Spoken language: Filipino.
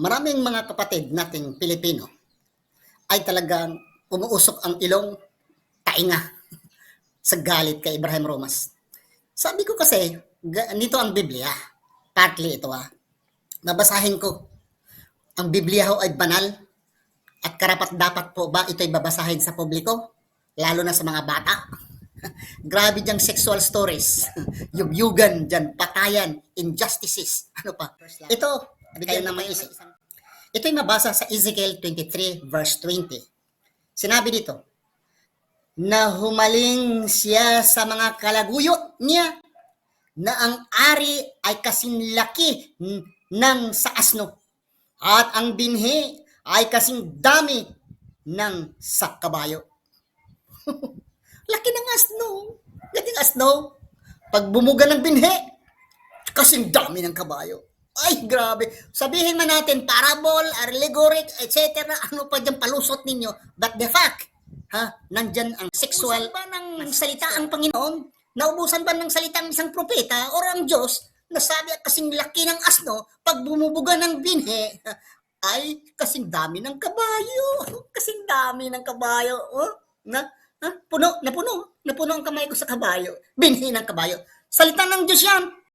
maraming mga kapatid nating Pilipino ay talagang umuusok ang ilong tainga sa galit kay Ibrahim Romas. Sabi ko kasi, nito ang Biblia. Partly ito ah. Nabasahin ko. Ang Biblia ho ay banal at karapat dapat po ba ito'y babasahin sa publiko? Lalo na sa mga bata. Grabe diyang sexual stories. Yugyugan dyan, patayan, injustices. Ano pa? Ito, bigyan ng maisip. Ito'y mabasa sa Ezekiel 23 verse 20. Sinabi dito, na humaling siya sa mga kalaguyo niya na ang ari ay kasing laki ng sa asno at ang binhi ay kasing dami ng sa kabayo. laki ng asno. Laki ng asno. Pag bumuga ng binhi, kasing dami ng kabayo. Ay, grabe. Sabihin man natin, parable, allegoric, etc. Ano pa dyan palusot ninyo. But the fact, ha, nandyan ang sexual. ba ng salita ang Panginoon? Naubusan ba ng salita ng isang propeta or ang Diyos na sabi at kasing laki ng asno pag bumubuga ng binhe ay kasing dami ng kabayo. Kasing dami ng kabayo. Oh, na, ha? Puno, napuno. Napuno ang kamay ko sa kabayo. Binhi ng kabayo. Salita ng Diyos yan.